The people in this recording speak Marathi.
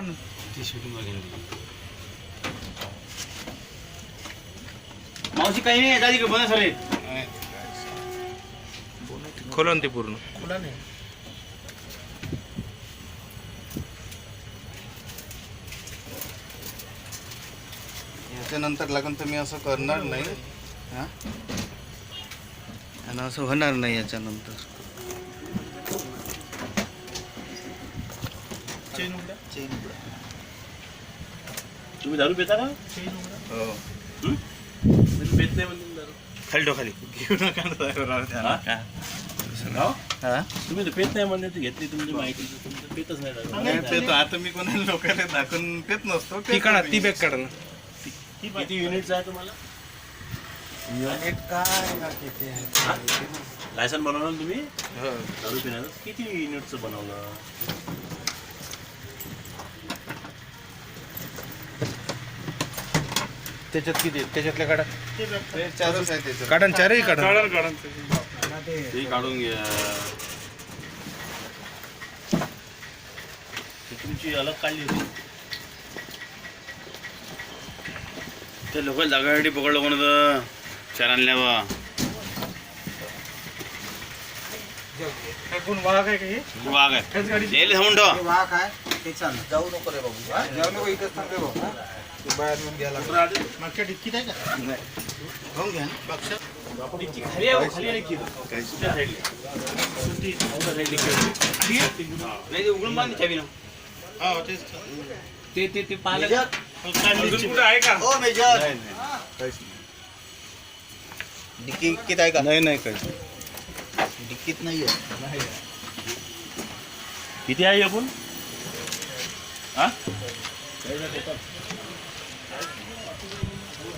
ती शूटिंग वगैरे मावशी काही नाही दादी बंद झाले खोला ते पूर्ण. याच्यानंतर लागून तर मी असं करणार नाही. हा? आणि असं होणार नाही याच्यानंतर. चेन उघडा. तुम्ही दारू पिता का? हो. पेत नाही म्हणजे दारू. खाली ठेव खाली. घेऊ नका ना दारू त्याला. हो? हा? तुम्ही तर पेत नाही म्हणजे ती घेतली तुमची माहिती तुम्ही तर पेतच नाही दारू. नाही पेतो. आता मी कोणाला लोकांना दाखवून पेत नसतो ती काढा. ती बॅग काढा ना. किती युनिट्स आहे तुम्हाला? युनिट काय ना किती आहे? लायसन बनवलं ना तुम्ही? हो. दारू पिण्याचं. किती युनिटचं बनवलं? त्याच्यात किती? त्याच्यातल्या काढा. ते चारच आहे त्याच्यात. काढा चारही काढा. ते. काढून घ्या. ती तुमची अलग काढली होती. ते लोक जागासाठी पकडलं कोण चार आणल्या बा. वाघ आहे यायला थांबून ठेवा वाघ आहे ते चाल जाऊ नको रे बाबू. हा? जाऊ नको इथंच थांबे बाबू. हा? बाहेर येऊन घ्यायला मागच्या डिक्कीत आहे का? घेऊन घ्या. ना. डिक्की खाली आहे हो, खाली आहे डिक्की. त्या साईडला. सुट्टी, त्या साईडला डिक्की होती. नाही ते उघडून बांध चावी ना हो, तेच. ते ते ते. आहे का? हो मेजर डिक्की डिक्कीत आहे का? नाही नाही काही डिक्कीत नाही आहे. किती आहे आपण हा?